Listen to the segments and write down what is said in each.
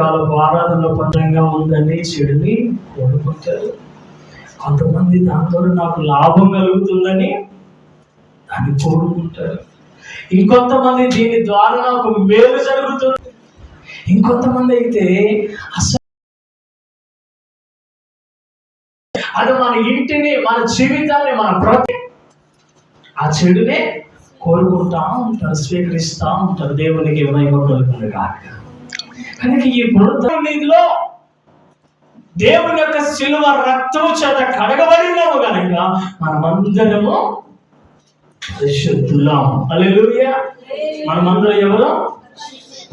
కాలపు ఆరాధనలో పంతంగా ఉందని చెడుని కోరుకుంటారు. కొంతమంది దాంతో నాకు లాభం కలుగుతుందని దాన్ని కోరుకుంటారు. ఇంకొంతమంది దీని ద్వారా నాకు మేలు జరుగుతుంది. ఇంకొంతమంది అయితే అసలు అది మన ఇంటిని మన జీవితాన్ని మన ప్రతి ఆ చెడునే కోరుకుంటా ఉంటారు స్వీకరిస్తూ ఉంటారు. దేవునికి మహిమ కలుగుతుంది కాక కనుక ఈ పునరుద్ధరణలో దేవుని యొక్క శిలువ రక్తము చేత కడగబడినాము కనుక మనమందరము పరిశుద్ధులం. అలెలుయ మనమందరం ఎవరు?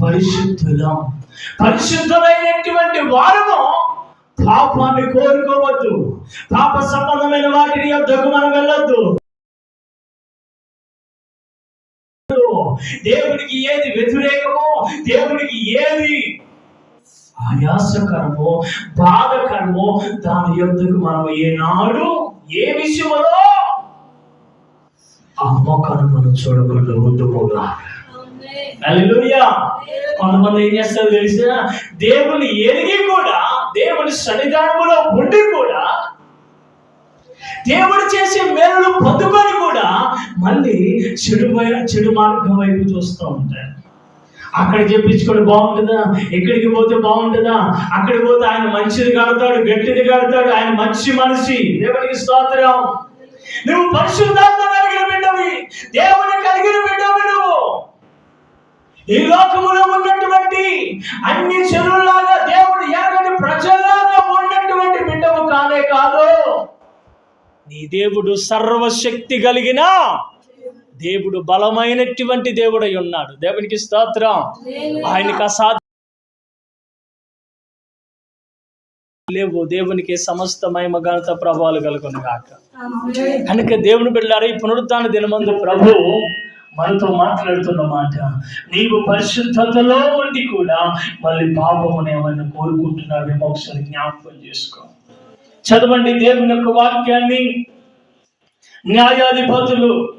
పరిశుద్ధులం. పరిశుద్ధమైనటువంటి వారము పాపాన్ని కోరుకోవద్దు. పాప సంబంధమైన వాటిని యొక్కకు మనం వెళ్ళొద్దు. దేవుడికి ఏది వ్యతిరేకమో దేవుడికి ఏది ఆయాసకరమో బాధకరమో దాని యొద్దకు మనం ఏనాడు ఏ విషయంలో ఆ మొక్కను మనం చూడకుండా హల్లెలూయా కొంతమంది ఏం చేస్తారో తెలిసిన దేవుని ఎరిగి కూడా దేవుని సన్నిధానములో ఉండి కూడా దేవుడు చేసే మేలును పొందుకొని కూడా మళ్ళీ చెడు చెడు మార్గం వైపు చూస్తూ ఉంటారు అక్కడ చెప్పించుకొని బాగుంటుందా? ఎక్కడికి పోతే బాగుంటుందా? అక్కడికి పోతే ఆయన మంచిది కడతాడు గట్టిది కడతాడు ఆయన మంచి మనిషి. దేవునికి స్తోత్రం. నువ్వు పరిశుద్ధాత్మ కలిగిన బిడ్డవి. దేవుని కలిగిన బిడ్డవి నువ్వు. ఈ లోకములో ఉన్నటువంటి అన్ని చెరువులాగా దేవుడు ఎరగని ప్రజల్లాగా ఉన్నటువంటి బిడ్డవు కానే కాదు. నీ దేవుడు సర్వశక్తి కలిగిన దేవుడు బలమైనటువంటి దేవుడై ఉన్నాడు. దేవునికి స్తోత్రం. ఆయనకి అసాధ్యం లేవు. దేవునికి సమస్త మహిమ ఘనత ప్రభావాలు కలుగును గాక. కనుక దేవుని బిడ్డారా ఈ పునరుద్ధాన దినమందు ప్రభు మనతో మాట్లాడుతున్న మాట నీవు పరిశుద్ధతలో ఉండి కూడా మళ్ళీ పాపమును ఏమైనా కోరుకుంటున్నావేమో ఒకసారి జ్ఞాపకం చేసుకో. చదవండి దేవుని యొక్క వాక్యాన్ని. న్యాయాధిపతులు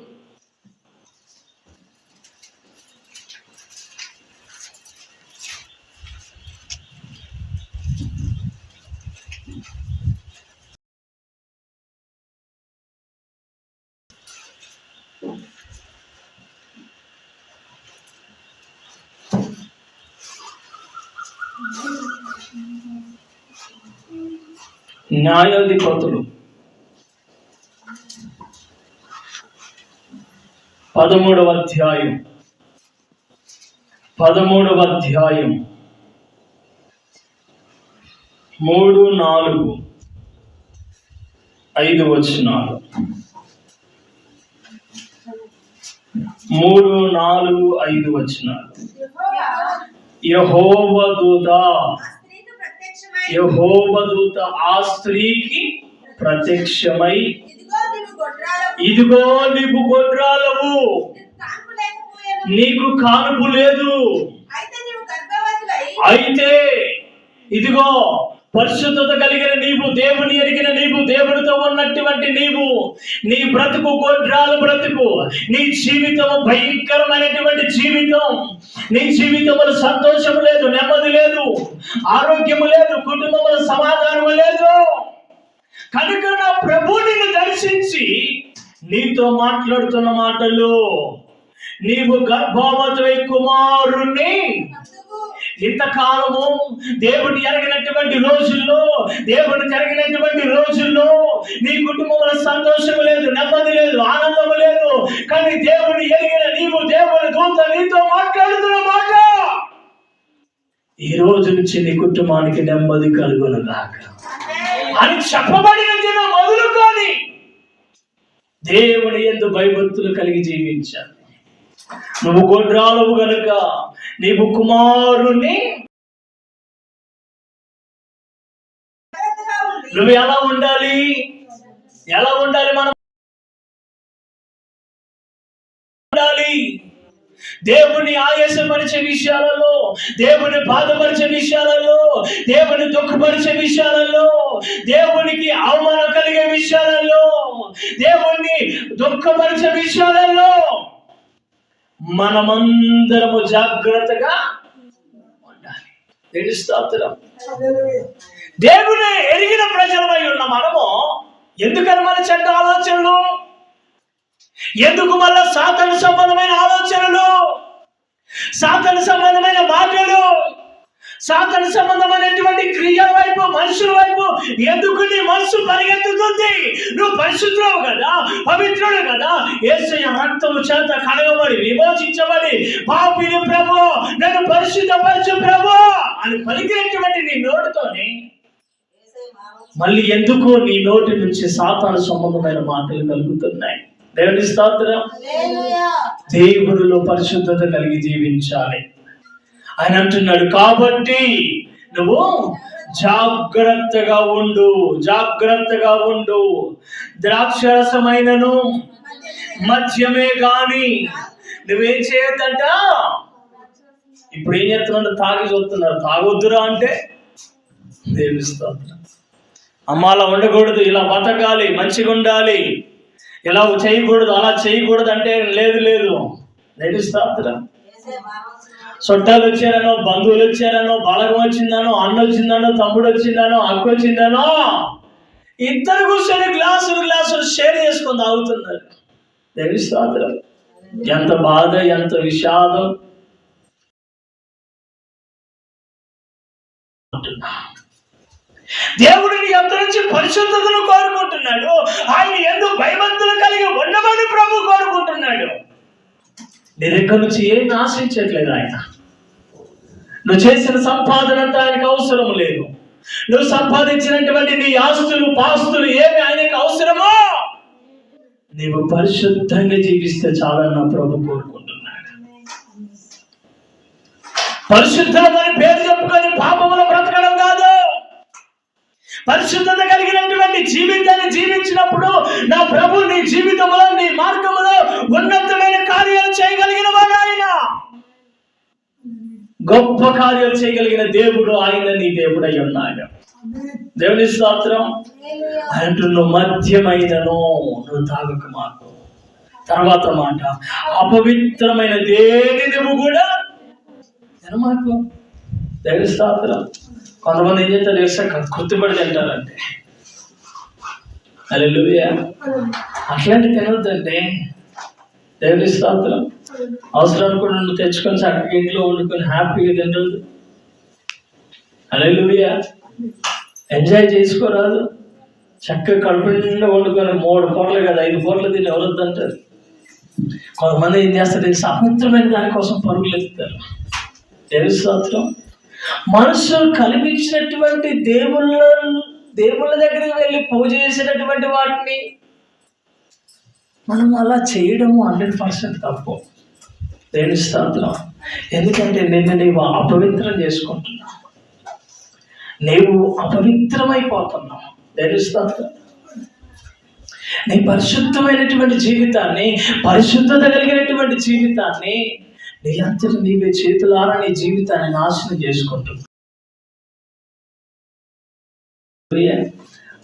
న్యాయాధిపతులు. పదమూడవ అధ్యాయం. పదమూడవ అధ్యాయం. మూడు నాలుగు ఐదు వచనాలు. మూడు నాలుగు ఐదు వచనాలు. యహోవ దూత స్త్రీకి ప్రత్యక్షమై యహోవ దూత ఆ స్త్రీకి ప్రత్యక్షమై ఇదిగో నీకు గొడ్రాలవు. నీకు కాన్పు లేదు. అయితే ఇదిగో పరిశుద్ధత కలిగిన నీవు దేవుని ఎరిగిన నీవు దేవునితో ఉన్నటువంటి నీవు నీ బ్రతుకు గొడ్రాల బ్రతుకు నీ జీవితం భయంకరమైనటువంటి జీవితం నీ జీవితంలో సంతోషం లేదు నెమ్మది లేదు ఆరోగ్యము లేదు కుటుంబంలో సమాధానం లేదు. కనుక నా ప్రభు నిన్ను దర్శించి నీతో మాట్లాడుతున్న మాటలు నీవు గర్భవతి కుమారుణ్ణి ఇంతకాలము దేవుడు ఎరగినటువంటి రోజుల్లో దేవుడు జరిగినటువంటి రోజుల్లో నీ కుటుంబంలో సంతోషం లేదు నెమ్మది లేదు ఆనందం లేదు. కానీ దేవుడు ఎరిగిన నీవు దేవుడు దూత నీతో మాట్లాడుతున్న మాట. ఈ రోజు నుంచి నీ కుటుంబానికి నెమ్మది కలుగునుగాక. అని చెప్పబడిన మౌను కానీ దేవుడి ఎందు భయభక్తులు కలిగి జీవించాలి. నువ్వు గొడ్రాలవు గనుక నీవు కుమారుని నువ్వు ఎలా ఉండాలి? ఎలా ఉండాలి మనం? ఉండాలి. దేవుని ఆయాసపరిచే విషయాలలో దేవుని బాధపరిచే విషయాలలో దేవుని దుఃఖపరిచే విషయాలలో దేవునికి అవమానం కలిగే విషయాలలో దేవుణ్ణి దుఃఖపరిచే విషయాలలో మనమందరము జాగ్రత్తగా ఉండాలి. తెలుస్తాం దేవుని ఎరిగిన ప్రజలమై ఉన్న మనము ఎందుకని మన చెడ్డ ఆలోచనలు? ఎందుకు మళ్ళా సాతన సంబంధమైన ఆలోచనలు? సాతన సంబంధమైన మాటలు? సాతన సంబంధమైనటువంటి క్రియల వైపు మనుషుల వైపు ఎందుకు నీ మనసు పరిగెత్తుతుంది? నువ్వు పరిశుద్ధుడు కదా పవిత్రుడు కదా. ఏసయ్య రక్తము చేత కడగబడి విమోచించబడి పాపిని ప్రభు నన్ను పరిశుద్ధపరచు ప్రభు అని పలికినటువంటి నీ నోటితోనే మళ్ళీ ఎందుకు నీ నోటి నుంచి సాతాను సంబంధమైన మాటలు కలుగుతున్నాయి? దేవుని స్తోత్రం. దేవుడిలో పరిశుద్ధత కలిగి జీవించాలి. ఆయన అంటున్నాడు కాబట్టి నువ్వు జాగ్రత్తగా ఉండు జాగ్రత్తగా ఉండు. ద్రాక్షరసమైనను మద్యమే గాని నువ్వేం చేయొద్దంట? ఇప్పుడు ఏం చేస్తున్నాడు? తాగి చూస్తున్నారు తాగొద్దురా అంటే దేవిస్తా అమ్మ అలా ఉండకూడదు ఇలా బతకాలి మంచిగా ఉండాలి. ఇలా చేయకూడదు అలా చేయకూడదు అంటే లేదు లేదు. దేవుని చుట్టాలు వచ్చారనో బంధువులు వచ్చారనో బలగం వచ్చిందనో అన్న వచ్చిందనో తమ్ముడు వచ్చిందనో అక్క వచ్చిందనో ఇద్దరు కూర్చొని గ్లాసులు గ్లాసులు షేర్ చేసుకొని తాగుతున్నారు. దేవి స్తోత్రం ఎంత బాధ ఎంత విషాదం. దేవుడిని నీ నుంచి పరిశుద్ధతను కోరుకుంటున్నాడు. ఆయన ఎందుకు భయవంతులు కలిగి ఉండమని ప్రభు కోరుకుంటున్నాడు. నీ దగ్గర నుంచి ఏం ఆశించట్లేదు ఆయన. నువ్వు చేసిన సంపాదన అంతా ఆయనకు అవసరం లేదు. నువ్వు సంపాదించినటువంటి నీ ఆస్తులు పాస్తులు ఏమి ఆయనకు అవసరమో? నీవు పరిశుద్ధంగా జీవిస్తే చాలన్న ప్రభు కోరుకుంటున్నాడు. పరిశుద్ధమని పేరు చెప్పుకొని పాపములు పరిశుద్ధత కలిగినటువంటి జీవితాన్ని జీవించినప్పుడు నా ప్రభు నీ జీవితంలో నీ మార్గంలో ఉన్నతమైన కార్యాలు చేయగలిగిన వాడు ఆయన. గొప్ప కార్యాలు చేయగలిగిన దేవుడు ఆయన నీ దేవుడై ఉన్నాడు. దేవుని స్తోత్రం. అంటున్న మధ్యమైనను నువ్వు తాగక మాకు. తర్వాత మాట అపవిత్రమైన దేని నువ్వు కూడా తినమాకు. దేవుని స్తోత్రం. కొంతమంది ఏం చేస్తారు చేస్తారు గుర్తుపడి తింటారంటే. అల్లెలుయా అట్లాంటి తినవద్దండి దేవుని స్తోత్రం. అవసరం కూడా తెచ్చుకొని చక్కగా ఇంట్లో వండుకొని హ్యాపీగా తినదు అల్లెలుయా ఎంజాయ్ చేసుకోరాదు. చక్కగా కడుపు నిండా వండుకొని మూడు పూటలు కదా ఐదు పూటలు తిని ఎవరొద్దు అంటారు కొంతమంది ఏం చేస్తారు తెలుసా అపవిత్రమైన దానికోసం పరుగులు ఎత్తుతారు. దేవుని స్తోత్రం. మనుషులు కల్పించినటువంటి దేవుళ్ళ దేవుళ్ళ దగ్గరికి వెళ్ళి పూజ చేసేటటువంటి వాటిని మనం అలా చేయడము హండ్రెడ్ పర్సెంట్ తప్పు. దేని స్తోత్రం ఎందుకంటే నిన్ను నీవు అపవిత్రం చేసుకుంటున్నావు. నీవు అపవిత్రమైపోతున్నావు. దేని స్తోత్రం నీ పరిశుద్ధమైనటువంటి జీవితాన్ని పరిశుద్ధత కలిగినటువంటి జీవితాన్ని నీ అంతటి నీవే చేతులారా నీ జీవితాన్ని నాశనం చేసుకుంటుంది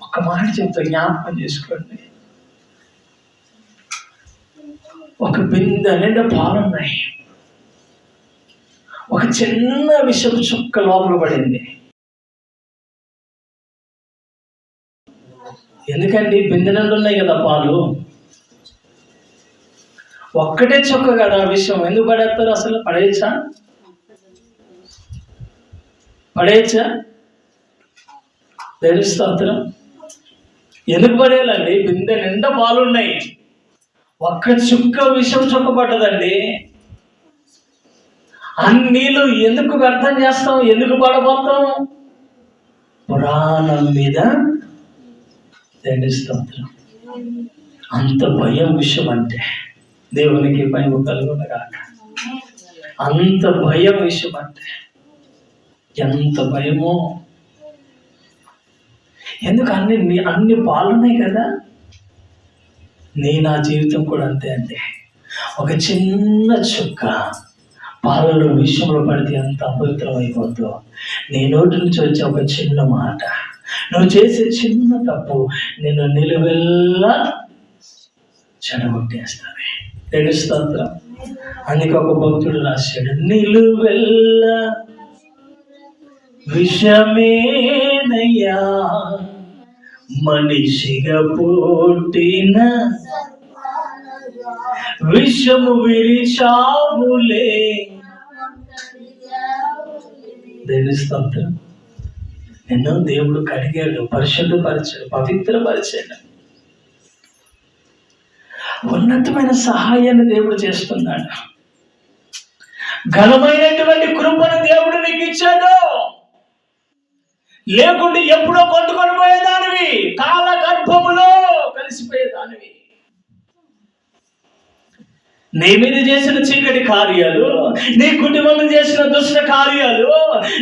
ఒక మాట చెప్తా జ్ఞాపకం చేసుకోండి. ఒక బిందె నిండా పాలున్నాయి. ఒక చిన్న విషపు చుక్క లోపల పడింది. ఎందుకండి? బిందె నిండా ఉన్నాయి కదా పాలు. ఒక్కటే చొక్క కదా ఆ విషయం. ఎందుకు పడేస్తారు అసలు? పడేయచ్చా? పడేయచ్చా? తెలుస్తోత్రం ఎందుకు పడేయాలండి? బిందె నిండా పాలు ఉన్నాయి ఒక్క చుక్క విషం చుక్క పట్టదండి. అన్ని ఎందుకు వ్యర్థం చేస్తాం? ఎందుకు పడబోతాం? పురాణం మీద తెలుస్తాం అంత భయం విషయం అంటే. దేవునికి భయం కలుగునగాక. అంత భయం విషయం అంటే ఎంత భయమో. ఎందుకు అన్ని నీ- అన్ని పాలున్నాయి కదా? నీ నా జీవితం కూడా అంతే అండి. ఒక చిన్న చుక్క పాలలో విషయంలో పడితే ఎంత అపవిత్రం అయిపోద్దో. నీ నోటి నుంచి వచ్చే ఒక చిన్న మాట. నువ్వు చేసే చిన్న తప్పు నిన్ను నిలువెల్లా చెడగొట్టేస్తావి తెలుస్తోత్రం అందుకే ఒక భక్తుడు రాశాడు నిలువెల్లా విషమేనయ్యా మనిషిగా పుట్టిన విషము విరిషాములే దేని స్తోత్రం నిన్ను దేవుడు కడిగాడు పరిశుద్ధపరిచాడు పవిత్రపరిచాడు. ఉన్నతమైన సహాయాన్ని దేవుడు చేస్తున్నాడు. ఘనమైనటువంటి కృపను దేవుడు నీకు ఇచ్చాడు. లేకుంటే ఎప్పుడో కొట్టుకొని పోయేదానివి. కాల గర్భములో కలిసిపోయేదానివి. నీ మీద చేసిన చీకటి కార్యాలు నీ కుటుంబం చేసిన దుష్ట కార్యాలు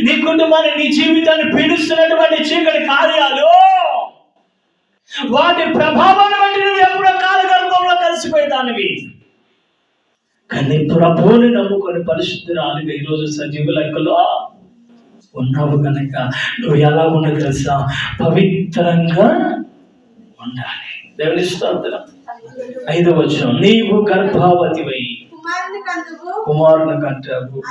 నీ కుటుంబాన్ని నీ జీవితాన్ని పీడిస్తున్నటువంటి చీకటి కార్యాలు వాటి ప్రభావాన్ని బట్టి కలిసిపోయేదానివి. కానీ ప్రభువుని నమ్ముకొని పరిశుద్ధురాలుగా ఈరోజు సజీవ లెక్కలో ఉన్నావు కనుక నువ్వు ఎలా ఉన్న తెలుసా? పవిత్రంగా ఉండాలి. దేవుని స్తోత్రం. ఐదవ వచనం. నీవు గర్భావతివై కుమారుని కందువు కుమారుని కంటావు.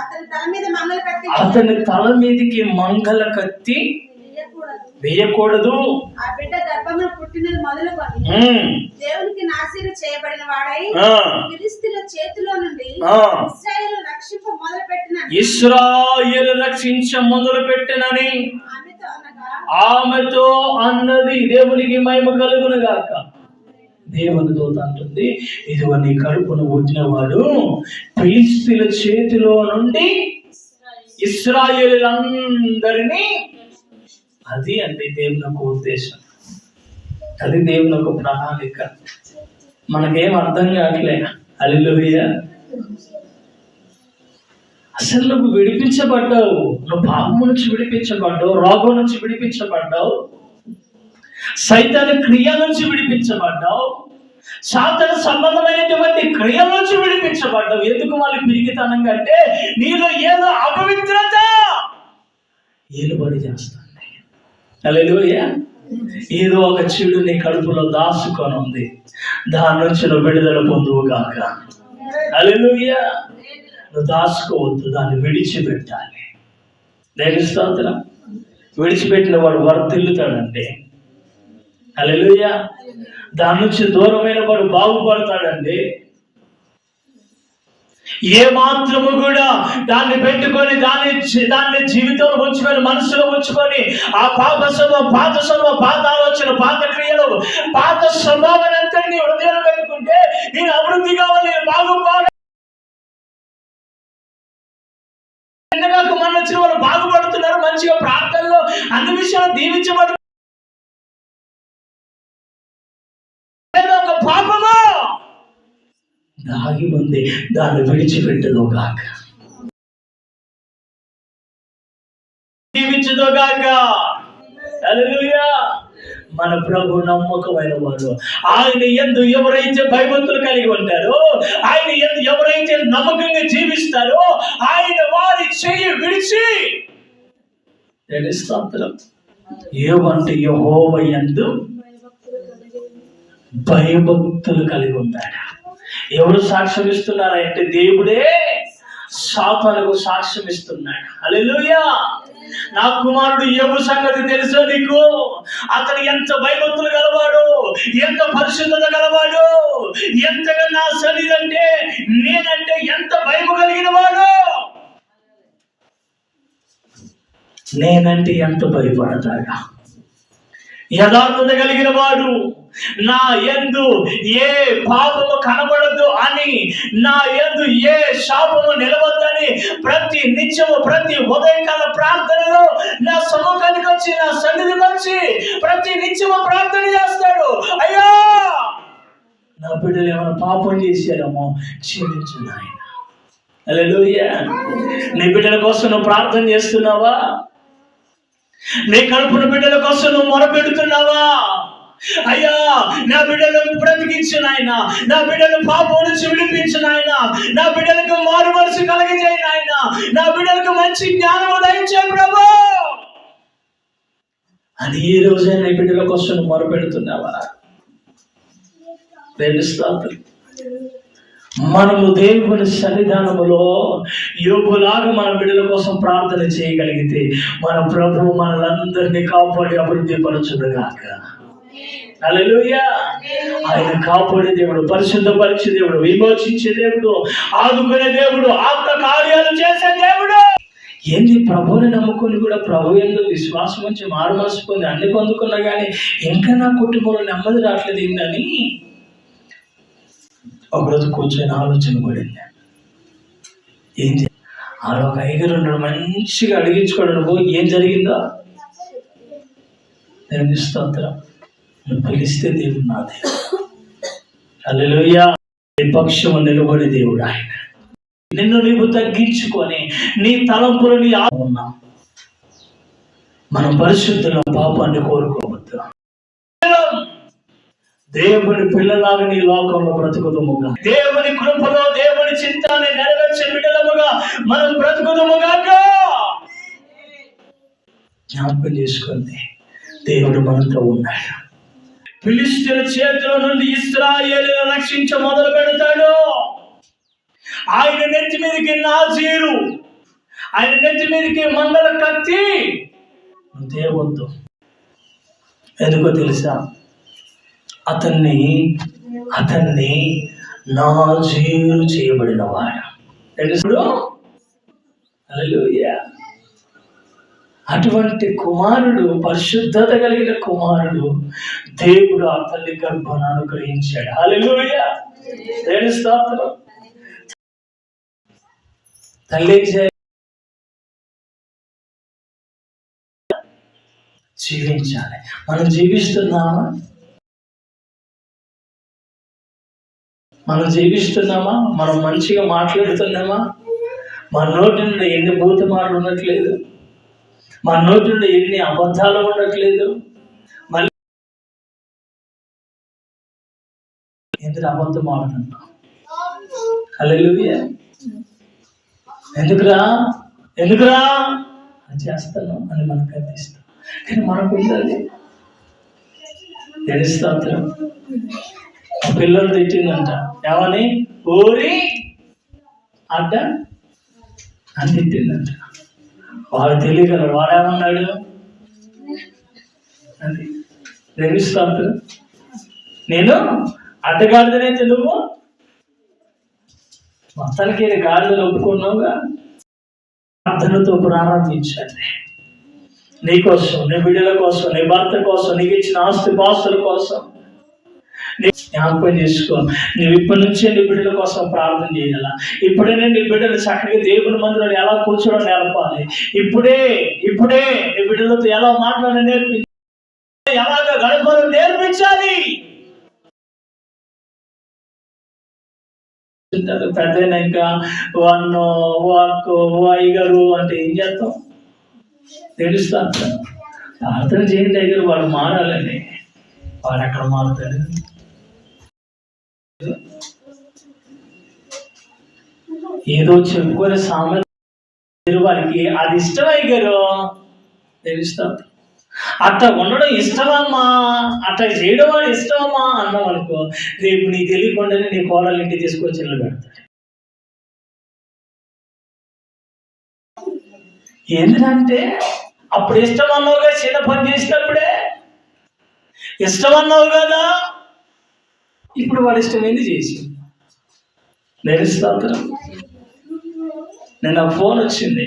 అతని తల మీదకి మంగళ కత్తి వేయకూడదు. ఆ బిడ్డ పుట్టినది మొదలుకొని దేవునికి నాశీరు చేయబడిన వాడై ఫిలిస్తీన్ల చేతిలో నుండి. ఇస్రాయేలు రక్షింప మొదలు పెట్టిన ఇస్రాయేలు రక్షించ మొదలు పెట్టినని ఆమెతో అన్నది దేవునికి మహిమ కలుగును గాక. దేవుని దూత అంటుంది ఇదిగో నీ కడుపును పుట్టినవాడు ఫిలిస్తీన్ల చేతిలో నుండి ఇస్రాయేలులందరినీ అది అంటే దేవుని యొక్క ఉద్దేశం. అది దేవుని యొక్క ప్రణాళిక. మనకేం అర్థం కావట్లే అల్లుయ్య అసలు నువ్వు విడిపించబడ్డావు. నువ్వు పాపము నుంచి విడిపించబడ్డావు. రోగం నుంచి విడిపించబడ్డావు. సైతాన్ని క్రియ నుంచి విడిపించబడ్డావు. సాధన సంబంధమైనటువంటి క్రియ నుంచి విడిపించబడ్డావు. ఎందుకు వాళ్ళు పిరిగితనంగా అంటే నీలో ఏదో అపవిత్రత ఏలుబడి చేస్తా. అలెలుయ్య ఏదో ఒక చెడు నీ కడుపులో దాచుకొని ఉంది. దాని నుంచి నువ్వు విడుదల పొందువు కాక అలెలుయ్య నువ్వు దాచుకోవద్దు దాన్ని విడిచిపెట్టాలి. దేని స్తోత్రం. విడిచిపెట్టిన వాడు వర్తిల్లుతాడండి అలెలుయ్య దాని నుంచి దూరమైన వాడు బాగుపడతాడండి. ఏ మాత్రము కూడా దాన్ని పెట్టుకొని దాన్ని దాన్ని జీవితంలో ఉంచుకొని మనసులో ఉంచుకొని ఆ పాప స్వభావం పాత స్వభావం పాత ఆలోచన పాత క్రియలు పాత స్వభావాన్ని అంతటినీ హృదయంలో పెట్టుకుంటే నేను అభివృద్ధి కావాలి నేను బాగుపడాలి. మన వచ్చిన వాళ్ళు బాగుపడుతున్నారు మంచిగా ప్రార్థనలో అన్ని విషయాలు దీవించబడుతున్నారు ఏదో ఒక పాపము దాగి ఉంది దాన్ని విడిచిపెట్టదో జీవించదో హల్లెలూయా. మన ప్రభు నమ్మకమైన వాడు. ఆయన ఎందు ఎవరైతే భయభక్తులు కలిగి ఉంటారో ఆయన ఎందు ఎవరైతే నమ్మకంగా జీవిస్తారో ఆయన వారి చెయ్యి విడిచి తెలుస్తాం ఏమంటే యహోవ ఎందు భయభక్తులు కలిగి ఉంటాడు? ఎవరు సాక్ష్యం ఇస్తున్నారంటే దేవుడే సాతానుకు సాక్ష్యం ఇస్తున్నాడు. అలెలుయా నా కుమారుడు ఎవరు సంగతి తెలుసో నీకు? అతను ఎంత భయభక్తులు గలవాడు? ఎంత పరిశుద్ధత గలవాడు? ఎంతగా నా సన్నిధి అంటే నేనంటే ఎంత భయము కలిగిన వాడు? నేనంటే ఎంత భయపడతాడా? యథార్థత కలిగిన వాడు. నా ఎందు ఏ పాపము కనబడదు అని నా యందు ఏ శాపము నిలవద్దని ప్రతి నిత్యము ప్రతి ఉదయకాల ప్రార్థనలో నా సముఖానికి వచ్చి నా సన్నిధికి వచ్చి ప్రతి నిత్యము ప్రార్థన చేస్తాడు. అయ్యా! నా బిడ్డలు ఏమైనా పాపం చేశారేమో క్షమించు నాయన. నీ బిడ్డల కోసం నువ్వు ప్రార్థన చేస్తున్నావా? నీ కడుపున బిడ్డల కోసం నువ్వు మొరపెడుతున్నావా? అయ్యా నా బిడ్డలను బ్రతికించిన ఆయన నా బిడ్డలు పాపం నుంచి విడిపించిన ఆయన నా బిడ్డలకు మారు మనసు కలిగజేయి ఆయన నా బిడ్డలకు మంచి జ్ఞానం దయచే ప్రభు. అని ఈ రోజైనా నీ బిడ్డల కోసం నువ్వు మొరపెడుతున్నావా? ప్రేమిస్తాను మనము దేవుని సన్నిధానములో యోగులాగా మన బిడ్డల కోసం ప్రార్థన చేయగలిగితే మన ప్రభు మనలందరినీ కాపాడి అభివృద్ధి పరచుడుగాక హల్లెలూయా. ఆయన కాపాడే దేవుడు పరిశుద్ధపరిచే దేవుడు విమోచించే దేవుడు ఆదుకునే దేవుడు ఆత్మ కార్యాలు చేసే దేవుడు. ఏంది ప్రభుని నమ్ముకొని కూడా ప్రభు ఎందుకు విశ్వాసం వచ్చి మారు మనసు పొంది అన్ని పొందుకున్నా కానీ ఇంకా నా కుటుంబంలో నెమ్మది రావట్లేదు ఏందని ఒకరోజు కూర్చొని ఆలోచన పడింది. ఏం చే ఆడ ఒక ఐదుగురు ఉన్నాడు మంచిగా అడిగించుకోవడం పోయి ఏం జరిగిందా? నేను స్తోత్రం నువ్వు పిలిస్తే దేవుడు నా దేవుడు. అల్లెలుయ్యా పక్షము నిలబడి దేవుడు ఆయన. నిన్ను నీవు తగ్గించుకొని నీ తలంపులని నీ ఆ- మనం పరిశుద్ధుల పాపాన్ని కోరుకోవద్దు. దేవుని పిల్లలాగా నీ లోకంలో బ్రతుకుదముగా. దేవుని కృపలో దేవుని చింతాన్ని నెరవేర్చే బిడ్డలముగా మనం బ్రతుకుదముగాక. జ్ఞాపకం చేసుకోండి. దేవుడు మనతో ఉన్నాడు. ఫిలిస్తీన్ల చేతుల నుండి ఇస్రాయేలీలను రక్షించ మొదలు పెడతాడు. ఆయన నెత్తి మీదకి నాజీరు. ఆయన నెత్తి మీదకి మందల కత్తి. నువ్వు తేవద్దు ఎందుకో తెలుసా? అతన్ని అతన్ని నాజీరు చేయబడిన వాడు. అటువంటి కుమారుడు పరిశుద్ధత కలిగిన కుమారుడు దేవుడు ఆ తల్లి గర్భను అనుగ్రహించాడు. హల్లెలూయా. తల్లి జీవించాలి. మనం జీవిస్తున్నామా? మనం జీవిస్తున్నామా? మనం మంచిగా మాట్లాడుతున్నామా? మన నోటి నుండి ఎన్ని భూత మాటలు ఉండట్లేదు? మన నోటి నుండి ఎన్ని అబద్ధాలు ఉండట్లేదు? మళ్ళీ ఎందుకు అబద్ధం ఆడుతున్నాం హల్లెలూయా. ఎందుకురా? ఎందుకురా? అని చేస్తాను అని మనకు అందిస్తాం కానీ మనకు ఉండాలి. తెలుస్తాం పిల్లలు తెచ్చిందంట. ఏమని? ఊరి అడ్డ అని తిట్టిందంట. వాడు తెలియగలరు వాడేమన్నాడు? అది తెలుస్తాత్రం నేను అడ్డగాడిదనే తెలుగు? మొత్తానికి ఇది గాడిదలు ఒప్పుకున్నావుగా? ప్రార్థనతో ప్రారంభించండి. నీ కోసం నీ బిడ్డల కోసం నీ భర్త కోసం నీకు ఇచ్చిన ఆస్తి పాస్తుల కోసం జ్ఞాపకం చేసుకో నువ్వు ఇప్పటి నుంచే నీ బిడ్డల కోసం ప్రార్థన చేయాల? ఇప్పుడే నీ బిడ్డలు చక్కగా దేవుని మందిరంలో ఎలా కూర్చోవడం నేర్పాలి? ఇప్పుడే ఇప్పుడే నీ బిడ్డలతో ఎలా మాట్లాడడం నేర్పించాలి ఎలాగ గడపడం నేర్పించాలి? పెద్దయినాక వన్ వాక్ వైగరు అంటే ఏం చేస్తాం? తెలుస్తా ప్రార్థన చేయండి దగ్గర వాళ్ళు మారాలండి. వాడు ఎక్కడ మారుతాడు? ఏదో చెప్పుకొని సామెత వారికి అది ఇష్టం గారు. తెలుస్తా అట్ట ఉండడం ఇష్టమమ్మా అట్ట చేయడం వాడు ఇష్టమమ్మా అన్నాం అనుకో రేపు నీ తెలియకుండానే నీ కోడలు ఇంటికి తీసుకొచ్చి ఇల్లు ఏంటంటే అప్పుడు ఇష్టం అన్నావుగా చిన్న పని చేసినప్పుడే. ఇష్టం అన్నావు కదా? ఇప్పుడు వాడి ఇష్టమైంది చేసి? నేరుస్తాను నేను ఆ ఫోన్ వచ్చింది.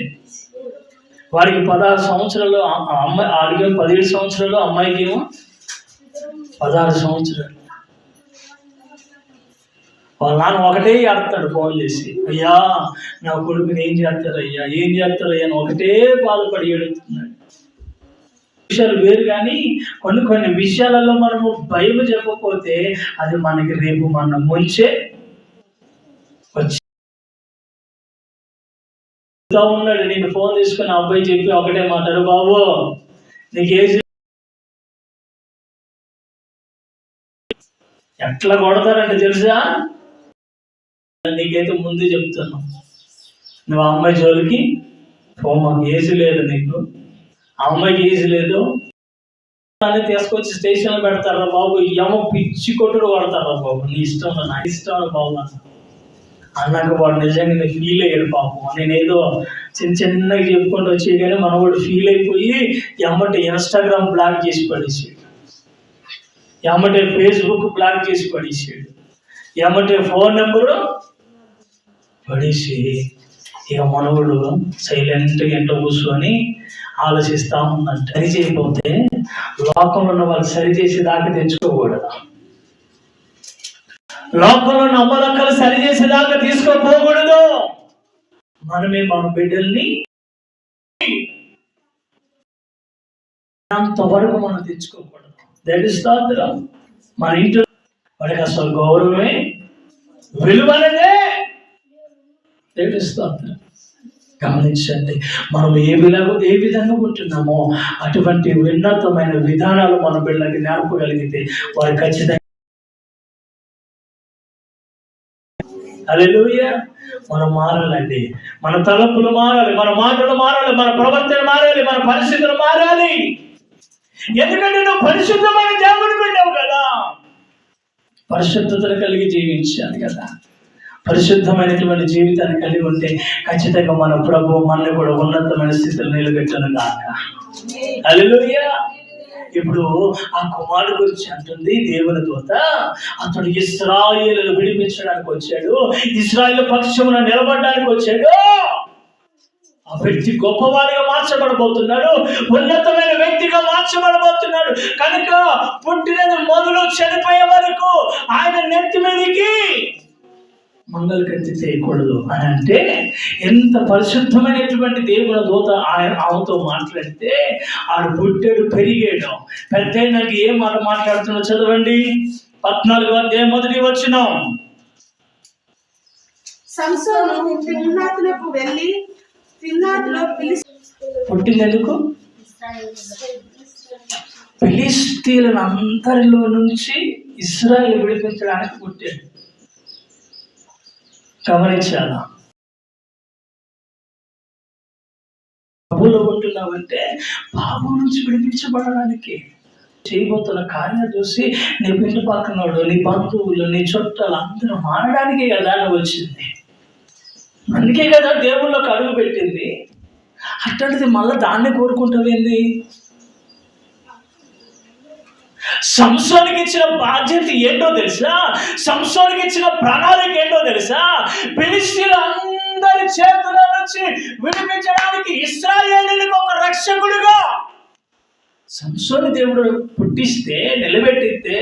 వాడికి పదహారు సంవత్సరాలు అమ్మాయి ఆడికి పదిహేడు సంవత్సరాలు అమ్మాయికి ఏమో పదహారు సంవత్సరాలు. వాళ్ళ నాన్న ఒకటే ఆడతాడు ఫోన్ చేసి. అయ్యా నా కొడుకుని ఏం చేస్తారు అయ్యా ఏం చేస్తారయ్యా అని ఒకటే బాధపడి ఏడుతున్నాడు. విషయాలు వేరు కానీ కొన్ని కొన్ని విషయాలలో మనము భయం చెప్పకపోతే అది మనకి రేపు మన ముంచే వచ్చి ఉన్నాడు నేను ఫోన్ తీసుకుని అబ్బాయి చెప్పి ఒకటే మాట్లాడు బాబు నీకు ఎట్లా కొడతారంటే తెలుసా? నీకైతే ముందు చెప్తున్నావు నువ్వు ఆ అమ్మాయి జోలికి ఓ మాకు ఏసీ లేదు నీకు. ఆ అమ్మాయికి ఏజ్ లేదు. అని తీసుకొచ్చి స్టేషన్లో పెడతారా బాబు? యమ పిచ్చి కొట్టుడు కొడతారా బాబు? నీ ఇష్టం నా ఇష్టం బాబు అన్నాక వాడు నిజంగా నేను ఫీల్ అయ్యాడు పాపం. నేనేదో చిన్న చిన్నగా చెప్పుకుంటూ వచ్చి కానీ మనవాడు ఫీల్ అయిపోయి ఎమ్మటే ఇన్స్టాగ్రామ్ బ్లాక్ చేసి పడేసాడు. ఎమ్మటే ఫేస్బుక్ బ్లాక్ చేసి పడేసాడు. ఎమ్మటే ఫోన్ నెంబరు పడేసి ఇక మనవుడు సైలెంట్గా ఇంట్లో కూర్చొని ఆలోచిస్తా ఉందంట సరి చేయకపోతే లోకంలో ఉన్న వాళ్ళు సరి చేసి దాకా తెచ్చుకోకూడదు. లోకంలో ఉన్న సరి సరి చేసేదాకా తీసుకోపోకూడదు మనమే మన బిడ్డల్ని అంతవరకు మనం తెచ్చుకోకూడదు. దట్ ఇస్ మన ఇంట్లో వాడికి అసలు గౌరవమే విలువనదే దేవుని స్తోత్రం. గమనించండి. మనం ఏ విధంగా ఏ విధంగా ఉంటున్నామో అటువంటి ఉన్నతమైన విధానాలు మన బిడ్డలకి నేర్పగలిగితే వారు ఖచ్చితంగా అలెలుయ మనం మారాలండి. మన తలపులు మారాలి మన మాటలు మారాలి మన ప్రవర్తన మారాలి మన పరిస్థితులు మారాలి. ఎందుకంటే నువ్వు పరిశుద్ధమైన దేవుడు పెట్టావు కదా. పరిశుద్ధతను కలిగి జీవించాలి కదా. పరిశుద్ధమైనటువంటి జీవితాన్ని కలిగి ఉంటే ఖచ్చితంగా మన ప్రభు మనల్ని కూడా ఉన్నతమైన స్థితిలో నిలబెట్టను కాక హల్లెలూయా. ఇప్పుడు ఆ కుమారుడు గురించి అంటుంది దేవుని దూత అతడు ఇస్రాయిలు విడిపించడానికి వచ్చాడు ఇస్రాయిల్ పక్షమున నిలబడడానికి వచ్చాడు. ఆ వ్యక్తి గొప్పవాడిగా మార్చబడబోతున్నాడు ఉన్నతమైన వ్యక్తిగా మార్చబడబోతున్నాడు. కనుక పుట్టినది మొదలు చనిపోయే వరకు ఆయన నెత్తి మీదకి మంగళ కత్తి చేయకూడదు అని అంటే ఎంత పరిశుద్ధమైనటువంటి దేవుని దూత ఆయన ఆమెతో మాట్లాడితే ఆడు పుట్టాడు పెరిగాడు. పెద్ద నాకు ఏం మాట మాట్లాడుతున్నా చదవండి. పద్నాలుగు అధ్యాయం మొదటి వచ్చినాం సంసోను తిమ్నాతులకు వెళ్ళి తిమ్నాతులో పిలిచి పుట్టినందుకు ఫిలిస్తీన్లను అందరిలో నుంచి ఇస్రాయల్ విడిపించడానికి పుట్టాడు. గమనించాలా ప్రభులో ఉంటున్నావంటే బాబు నుంచి విడిపించబడడానికి చేయబోతున్న కార్యాలు చూసి నీ పిల్లి పక్కనోడు నీ బంధువులు నీ చుట్టాలు అందరూ మారడానికే కదా వచ్చింది. అందుకే కదా దేవుళ్ళకి అడుగు పెట్టింది అట్లాంటిది మళ్ళీ దాన్ని కోరుకుంటావేంది? సంసోనికి ఇచ్చిన బాధ్యత ఏంటో తెలుసా? సంసోనికి ఇచ్చిన ప్రణాళిక ఏంటో తెలుసా? ఫిలిస్తీన్లు అందరి చేతుల నుంచి విడిపించడానికి ఇస్రాయేలీలకు ఒక రక్షకుడుగా. సంసోని దేవుడు పుట్టిస్తే నిలబెట్టిస్తే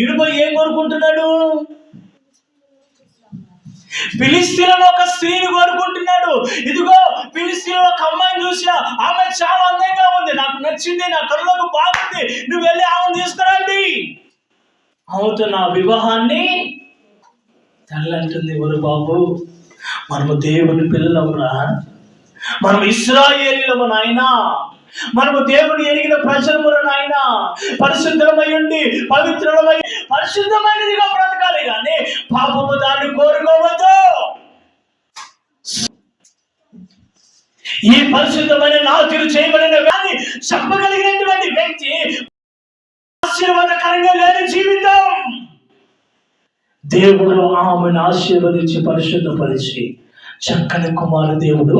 ఈడుపై ఏం కోరుకుంటున్నాడు? ఫిలిస్తీన్లో ఒక స్త్రీని కోరుకుంటున్నాడు. ఇదిగో ఫిలిస్తీన్లో ఒక అమ్మాయిని చూసిన ఆమె చాలా అందంగా ఉంది. నాకు నచ్చింది నా కళ్ళకు బాగుంది. నువ్వు వెళ్ళి ఆమెను తీసుకురండి. ఆమెతో నా వివాహాన్ని తల్లి అంటుంది ఎవరు బాబు? మనము దేవుని పిల్లలమురా. మనం ఇస్రాయేలీలము నాయనా. మనము దేవుని ఎరిగిన ప్రజలు నాయన పరిశుద్ధమై ఉండి పవిత్రమై పరిశుద్ధమైనదిగా బ్రతకాలి కానీ పాపము దాన్ని కోరుకోవద్దు. ఈ పరిశుద్ధమైన నాతిరు చేయబడిన వ్యాధి చెప్పగలిగినటువంటి వ్యక్తి ఆశీర్వాదకరంగా లేని జీవితం. దేవుడు ఆమెను ఆశీర్వదించి పరిశుద్ధపరిచి చక్కని కుమారు దేవుడు.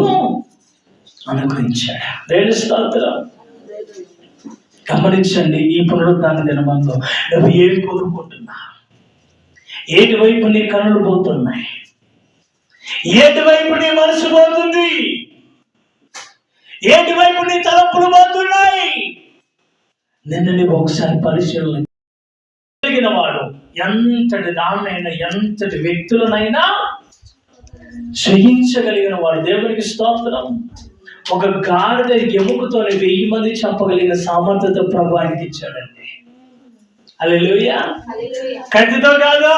అనుగ్రహించాడు దేవుని స్తోత్రం. గమనించండి ఈ పునరుద్ధాన దినమంలో నువ్వు ఏమి కోరుకుంటున్నా ఏటి వైపు నీ కనులు పోతున్నాయి? ఏటి వైపు నీ మనసు పోతుంది? ఏటి వైపు నీ తలపులు పోతున్నాయి? నిన్న నీవు ఒకసారి పరిశీలన కలిగిన వాడు ఎంతటి దాన్నైనా ఎంతటి వ్యక్తులనైనా చేయించగలిగిన వాడు దేవునికి స్తోత్రం. ఒక గాడిద ఎముకతో వెయ్యి మంది చంపగలిగిన సామర్థ్యత ప్రభు ఆయనకి ఇచ్చాడండి. అల్లెలుయ కత్తితో కాదు.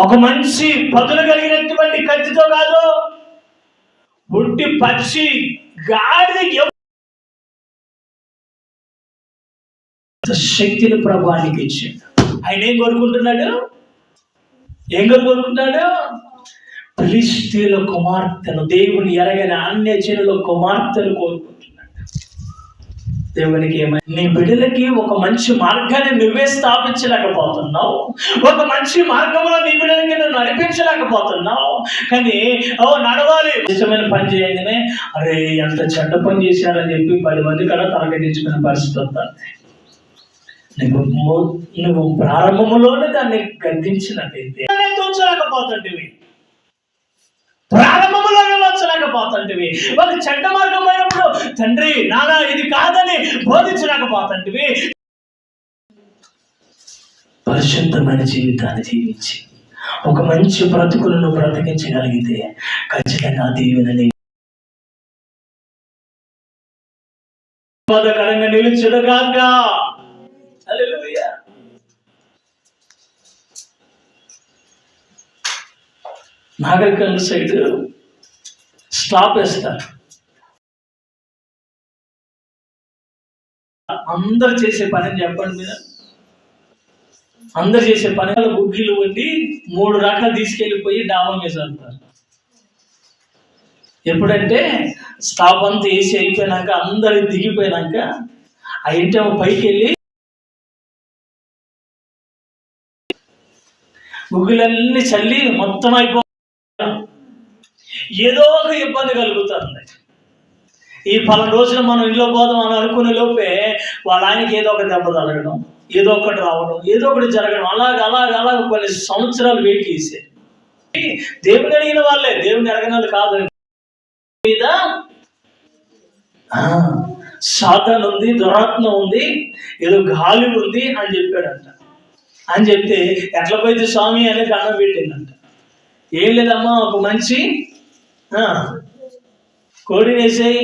ఒక మంచి పదులు కలిగినటువంటి కత్తితో కాదు. ఉట్టి పచ్చి గాడిద శక్తిని ప్రభానికి ఇచ్చాడు. ఆయన ఏం కోరుకుంటున్నాడు? ఏం కోరుకుంటున్నాడు ఫిలిస్తీన్ల కుమార్తెను దేవుని ఎరగని అన్య జనుల కుమార్తెను కోరుకుంటున్నాడు. దేవునికి ఏమై నీ బిడ్డలకి ఒక మంచి మార్గాన్ని నువ్వే స్థాపించలేకపోతున్నావు. ఒక మంచి మార్గంలో నీ బిడ్డలకి నువ్వు నడిపించలేకపోతున్నావు. కానీ ఓ నడవాలి. నిజమైన పని చేయగానే అరే ఎంత చెడ్డ పని చేశారని చెప్పి పది మంది కూడా తలకెట్టించుకునే పరిస్థితి వస్తుంది. నువ్వు నువ్వు ప్రారంభంలోనే దాన్ని గద్దించినట్టయితే తోచలేకపోతుంటివి ప్రారంభంలోనే వచ్చలేకపోతుంటివి ఒక చెడ్డ మార్గం పోయినప్పుడు తండ్రి నానా ఇది కాదని బోధించలేకపోతుంటివి. పరిశుద్ధమైన జీవితాన్ని జీవించి ఒక మంచి బ్రతుకులను బ్రతికించగలిగితే ఖచ్చితంగా దీవెనని ఆశీర్వాదకరంగా నిలుచుడుగాక హల్లెలూయా. నాగరికల్ సైడ్ స్టాప్ వేస్తారు అందరు చేసే పని చెప్పండి మీద అందరు చేసే పని గుగ్గిలు వండి మూడు రకాలు తీసుకెళ్ళిపోయి డాబా మీద చల్లుతారు ఎప్పుడంటే స్టాప్ అంతా వేసి అయిపోయినాక అందరు దిగిపోయినాక ఆ ఇంటి పైకి వెళ్ళి గుగ్గులన్నీ చల్లి మొత్తం అయిపో ఏదో ఒక ఇబ్బంది కలుగుతుంది. ఈ పలానా రోజున మనం ఇంట్లో పోదాం అని అనుకునే లోపే వాళ్ళ ఆయనకి ఏదో ఒక దెబ్బ తగలడం ఏదో ఒకటి రావడం ఏదో ఒకటి జరగడం అలాగ అలాగ అలాగ కొన్ని సంవత్సరాలు వెయిట్ చేశారు దేవుని అడిగిన వాళ్ళే దేవుని అడగిన వాళ్ళు కాదు మీద సాధన ఉంది దురాత్మ ఉంది ఏదో గాలి ఉంది అని చెప్పాడంట. అని చెప్తే ఎట్లా పోయింది స్వామి అని కన్నం పెట్టిందంట. ఏం లేదమ్మా ఒక మంచి ఆ, వేసేయి.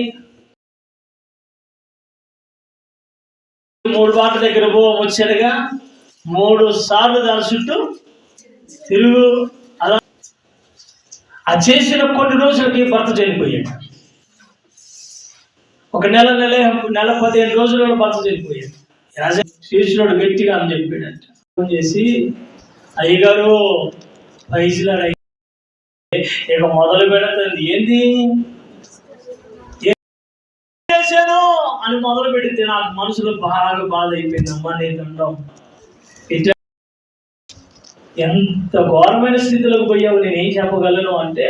మూడు బాటల దగ్గర పో వచ్చాడుగా. మూడు సార్లు దాని చుట్టూ తిరుగు. అలా ఆ చేసిన కొన్ని రోజులకి భర్త చనిపోయాడు. ఒక నెల నెల నెల పదిహేను రోజులలో భర్త చనిపోయాడు. రాజా శీర్షుడు గట్టిగా అని చెప్పాడంట ఫోన్ చేసి అయ్యగారు పైసలాడు ఇక మొదలు పెడుతుంది. ఏంది? చేశాను? అని మొదలు పెడితే నాకు మనసులో బాగా బాధ అయిపోయింది. అమ్మా నేను దండం ఇట్లా ఎంత ఘోరమైన స్థితిలోకి పోయావు? నేను ఏం చెప్పగలను అంటే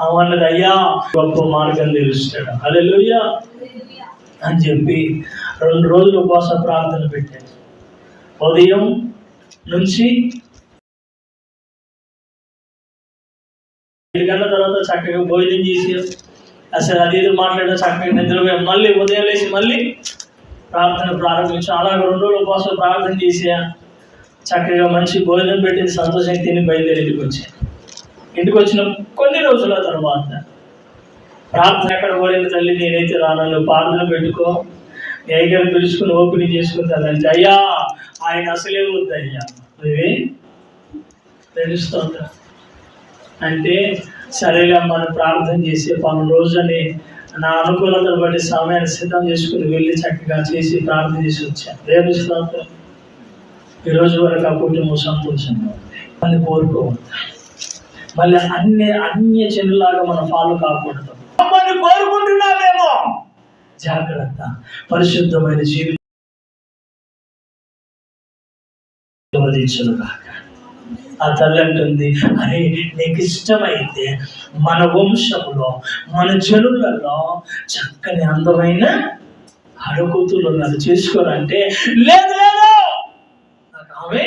అవన్నది అయ్యా గొప్ప మార్గం తెలుస్తాడు. అలెలుయ్యా అని చెప్పి రెండు రోజులు ఉపవాస ప్రార్థన పెట్టాను. ఉదయం నుంచి ఏడు గంటల తర్వాత చక్కగా భోజనం చేసి అసలు అది ఇది మాట్లాడే చక్కగా నిద్రపోయి. మళ్ళీ ఉదయం లేచి మళ్ళీ ప్రార్థన ప్రారంభించి అలాగే రెండు రోజుల కోసం ప్రార్థన చేసి చక్కగా మంచి భోజనం పెట్టి సంతోషం తిని బయలుదేరి ఇంటికి వచ్చాను ఇంటికి వచ్చిన కొన్ని రోజుల తర్వాత ప్రార్థన ఎక్కడ పోలేదు తల్లి నేనైతే రాను ప్రార్థన పెట్టుకో నీ పిలుచుకుని ఓపెనింగ్ చేసుకుంటానంటే అయ్యా ఆయన అసలే వద్దు అయ్యా నువ్వే తెలుస్తుంది అంటే సరేగా మనం ప్రార్థన చేసి పన్నెండు రోజులని నా అనుకూలతను బట్టి సమయాన్ని సిద్ధం చేసుకుని వెళ్ళి చక్కగా చేసి ప్రార్థన చేసి వచ్చాను. రేపు స్తోత్రం. ఈ రోజు వరకు ఆ కుటుంబం సంతోషంగా అని కోరుకోవద్దు. మళ్ళీ అన్ని అన్య చెల్లులాగా మనం ఫాలో కాకూడదు. కోరుకుంటున్నామేమో జాగ్రత్త. పరిశుద్ధమైన జీవితం. ఆ తల్లి అంటుంది అరే నీకు ఇష్టమైతే మన వంశంలో మన చెరువులలో చక్కని అందమైన అడుగుతులు ఉన్నారు చేసుకోరంటే లేదు లేదు! నాకు ఆమె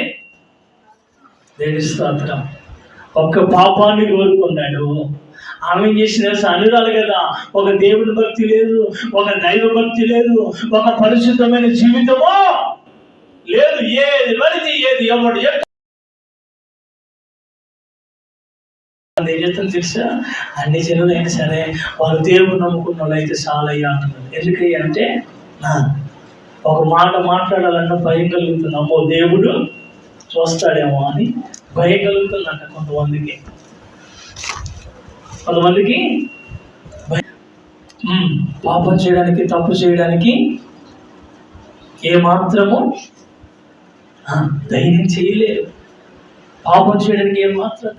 దేని స్తోత్రం. ఒక్క పాపాన్ని కోరుకున్నాడు. ఆమె చేసిన అనురాలు కదా. ఒక దేవుడి భక్తి లేదు ఒక దైవ భక్తి లేదు ఒక పరిశుద్ధమైన జీవితమో? లేదు ఏది పడితే ఏది ఎవడు ఎక్కడ ఏం తెలుసా? అన్ని జనులు అయినా సరే వాళ్ళు దేవుడు నమ్ముకున్న వాళ్ళు అయితే చాలా అంటున్నారు. ఎందుకయ్యా అంటే ఒక మాట మాట్లాడాలన్న భయం కలుగుతుంది. అమ్మో దేవుడు చూస్తాడేమో అని భయం కలుగుతుందంట కొంతమందికి. కొంతమందికి భయం. పాపం చేయడానికి తప్పు చేయడానికి ఏమాత్రము ధైర్యం చేయలేరు పాపం చేయడానికి ఏమాత్రం